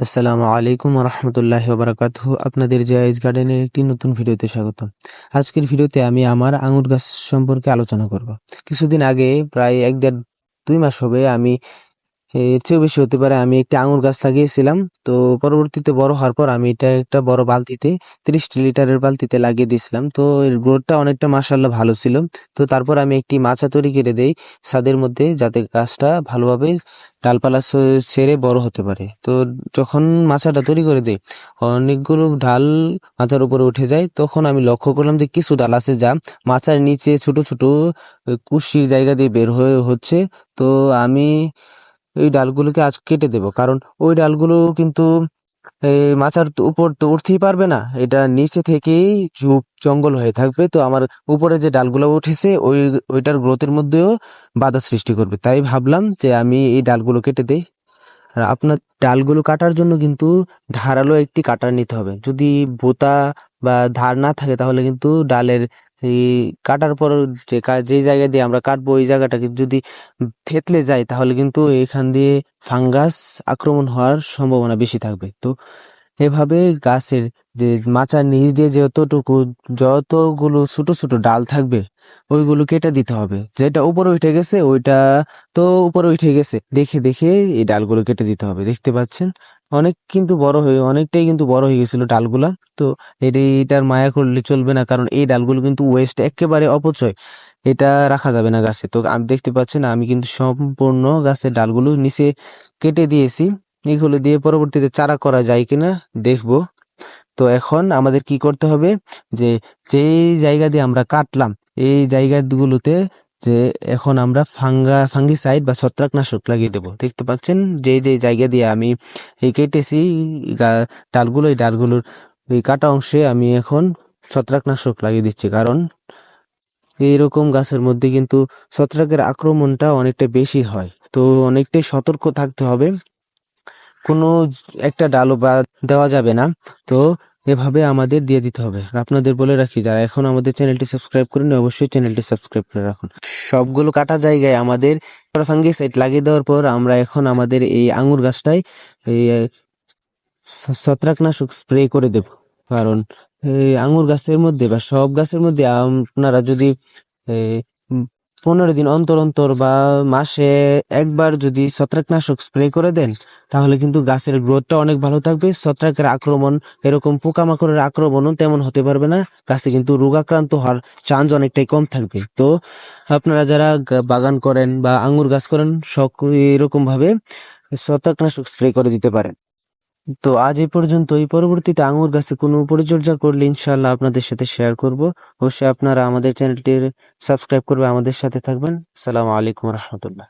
আসসালামু আলাইকুম রহমতুল্লাহ বারাকাতুহ আপনাদের জায়েজ গার্ডেনের একটি নতুন ভিডিওতে স্বাগত আজকের ভিডিওতে আমি আমার আঙুর গাছ সম্পর্কে আলোচনা করব। কিছুদিন আগে, প্রায় এক দেড় দুই মাস হবে, আমি এর চেয়েও বেশি হতে পারে, আমি একটি আঙুর গাছ লাগিয়েছিলাম। তো পরবর্তীতে বড় হওয়ার পর আমি এটা একটা বড় বালতিতে, তিরিশটি লিটারের বালতিতে লাগিয়ে দিয়েছিলাম। তো এর গ্রোথটা অনেকটা মাসাল্লাহ ভালো ছিল। তো তারপর আমি একটি মাচা তৈরি করে দেই ছাদের মধ্যে, যাতে গাছটা ভালোভাবে ডালপালা ছেড়ে বড় হতে পারে। তো যখন মাচাটা তৈরি করে দেই, অনেকগুলো ডাল মাচার উপরে উঠে যায়, তখন আমি লক্ষ্য করলাম যে কিছু ডাল আছে যা মাচার নিচে ছোট ছোট কুশির জায়গা দিয়ে বের হয়ে হচ্ছে। তো আমি এই ডালগুলোকে আজ কেটে দেব। কারণ ওই ডালগুলো কিন্তু এই মাচার উপর তো উঠতেই পারবে না। এটা নিচে থেকেই ঝুপ জঙ্গল হয়ে থাকবে। তো আমার উপরে যে ডালগুলো উঠেছে, ওই, ওইটার গ্রোথের মধ্যেও বাধা সৃষ্টি করবে। তাই ভাবলাম যে আমি এই ডালগুলো কেটে দেই। আর আপনার ডালগুলো কাটার জন্য কিন্তু ধারালো একটি কাটার নিতে হবে। যদি বোতা বা ধার না থাকে, তাহলে কিন্তু ডালের কাটার পর যে যে জায়গা দিয়ে আমরা কাটবো ওই জায়গাটাকে যদি থেতলে যায়, তাহলে কিন্তু এখান দিয়ে ফাঙ্গাস আক্রমণ হওয়ার সম্ভাবনা বেশি থাকবে। তো এভাবে গাছের যে মাচার নিচ দিয়ে যতটুকু, যতগুলো ছোট ছোট ডাল থাকবে, ওইগুলো কেটে দিতে হবে। যেটা উপরে উঠে গেছে, ওইটা তো উপরে উঠে গেছে। দেখে দেখে এই ডালগুলো কেটে দিতে হবে। দেখতে পাচ্ছেন? অনেক কিন্তু বড় হয়ে, অনেকটাই কিন্তু বড় হয়ে গেছিল ডালগুলা। তো এটি এটার মায়া করলে চলবে না, কারণ এই ডালগুলো কিন্তু ওয়েস্ট একেবারে অপচয়। এটা রাখা যাবে না গাছে। তো দেখতে পাচ্ছেন, আমি কিন্তু সম্পূর্ণ গাছের ডালগুলো নিচে কেটে দিয়েছি। এগুলো দিয়ে পরবর্তীতে চারা করা যায় কিনা দেখব। তো এখন আমাদের কি করতে হবে যে, যেই জায়গা দিয়ে আমরা কাটলাম, এই জায়গাগুলোতে যে এখন আমরা ফাঙ্গা, ফাঙ্গিসাইড বা ছত্রাকনাশক লাগিয়ে দেবো। দেখতে পাচ্ছেন যে যে জায়গা দিয়ে আমি এই কেটেছি ডালগুলো, এই ডালগুলোর এই কাটা অংশে আমি এখন ছত্রাকনাশক লাগিয়ে দিচ্ছি। কারণ এইরকম গাছের মধ্যে কিন্তু ছত্রাকের আক্রমণটা অনেকটা বেশি হয়। তো অনেকটাই সতর্ক থাকতে হবে। কোনো একটা ডালও বা দেওয়া যাবে না। তো এভাবে আমাদের দিয়ে দিতে হবে। আপনাদের বলে রাখি, যারা এখন আমাদের চ্যানেলটি সাবস্ক্রাইব করেনি অবশ্যই চ্যানেলটি সাবস্ক্রাইব করে রাখুন। সবগুলো কাটা জায়গায় আমাদের ফাঙ্গিসাইড লাগিয়ে দেওয়ার পর আমরা এখন আমাদের এই আঙ্গুর গাছটায় এই ছত্রাকনাশক স্প্রে করে দেব। কারণ এই আঙ্গুর গাছের মধ্যে বা সব গাছের মধ্যে আপনারা যদি পনেরো দিন অন্তর অন্তর বা মাসে একবার যদি ছত্রাকনাশক স্প্রে করে দেন, তাহলে কিন্তু গাছের গ্রোথটা অনেক ভালো থাকবে। ছত্রাকের আক্রমণ, এরকম পোকামাকড়ের আক্রমণও তেমন হতে পারবে না। গাছে কিন্তু রোগাক্রান্ত হওয়ার চান্স অনেকটাই কম থাকবে। তো আপনারা যারা বাগান করেন বা আঙ্গুর গাছ করেন, সক এরকম ভাবে ছত্রাকনাশক স্প্রে করে দিতে পারেন। তো আজ এই ওই পরবর্তীতে আঙুর গাছে কোনো পরিচর্যা করলে ইনশাল্লাহ আপনাদের সাথে শেয়ার করব। অবশ্যই আপনারা আমাদের চ্যানেলটির সাবস্ক্রাইব করবে আমাদের সাথে থাকবেন। সালাম আলাইকুম রহমতুল্লাহ।